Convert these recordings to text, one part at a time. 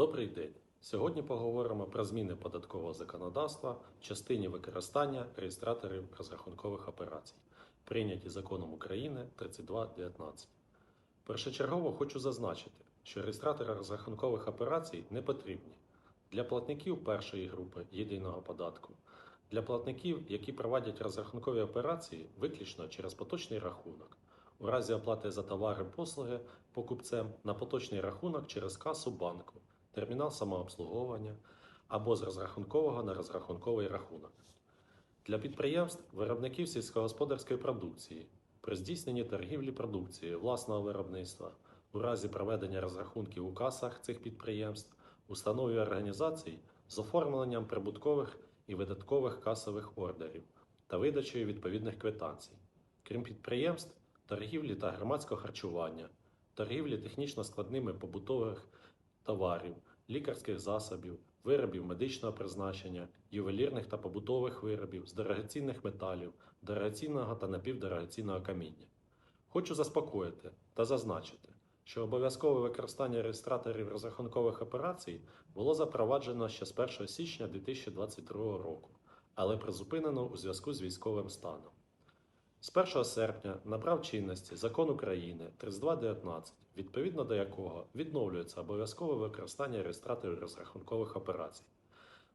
Добрий день. Сьогодні поговоримо про зміни податкового законодавства в частині використання реєстраторів розрахункових операцій, прийняті законом України 3219. Першочергово хочу зазначити, що реєстратори розрахункових операцій не потрібні для платників першої групи єдиного податку, для платників, які проводять розрахункові операції виключно через поточний рахунок, у разі оплати за товари послуги покупцем на поточний рахунок через касу банку, термінал самообслуговування або з розрахункового на розрахунковий рахунок. Для підприємств, виробників сільськогосподарської продукції при здійсненні торгівлі продукцією власного виробництва у разі проведення розрахунків у касах цих підприємств, установ організацій з оформленням прибуткових і видаткових касових ордерів та видачею відповідних квитанцій. Крім підприємств, торгівлі та громадського харчування, торгівлі технічно складними побутових товарів, лікарських засобів, виробів медичного призначення, ювелірних та побутових виробів, з дорогоцінних металів, дорогоцінного та напівдорогоцінного каміння. Хочу заспокоїти та зазначити, що обов'язкове використання реєстраторів розрахункових операцій було запроваджено ще з 1 січня 2022 року, але призупинено у зв'язку з військовим станом. З 1 серпня набрав чинності Закон України 3219, відповідно до якого відновлюється обов'язкове використання реєстраторів розрахункових операцій.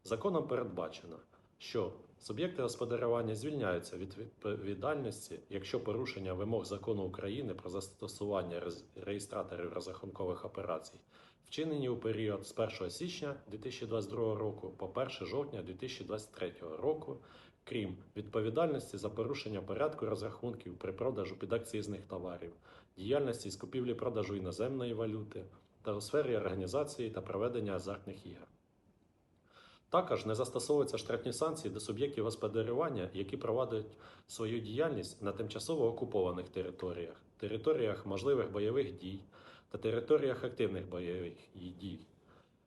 Законом передбачено, що суб'єкти господарювання звільняються від відповідальності, якщо порушення вимог закону України про застосування реєстраторів розрахункових операцій вчинені у період з 1 січня 2022 року по 1 жовтня 2023 року, крім відповідальності за порушення порядку розрахунків при продажу підакцизних товарів, діяльності з купівлі-продажу іноземної валюти та у сфері організації та проведення азартних ігор. Також не застосовуються штрафні санкції до суб'єктів господарювання, які проводять свою діяльність на тимчасово окупованих територіях, територіях можливих бойових дій та територіях активних бойових дій.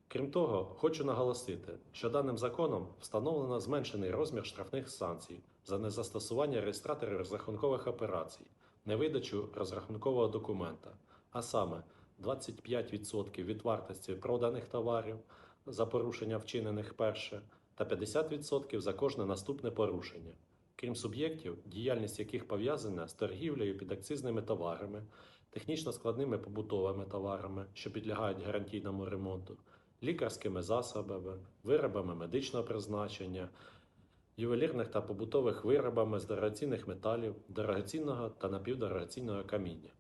Крім того, хочу наголосити, що даним законом встановлено зменшений розмір штрафних санкцій за незастосування реєстраторів розрахункових операцій, невидачу розрахункового документа, а саме 25% від вартості проданих товарів за порушення вчинених перше та 50% за кожне наступне порушення. Крім суб'єктів, діяльність яких пов'язана з торгівлею підакцизними товарами, технічно складними побутовими товарами, що підлягають гарантійному ремонту, лікарськими засобами, виробами медичного призначення, ювелірних та побутових виробами з дорогоцінних металів, дорогоцінного та напівдорогоцінного каміння.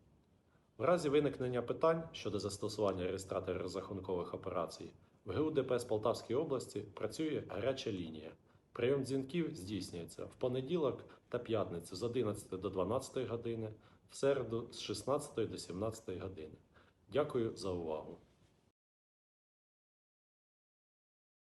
В разі виникнення питань щодо застосування реєстратора розрахункових операцій, в ГУ ДПС Полтавської області працює гаряча лінія. Прийом дзвінків здійснюється в понеділок та п'ятницю з 11 до 12 години, в середу з 16 до 17 години. Дякую за увагу.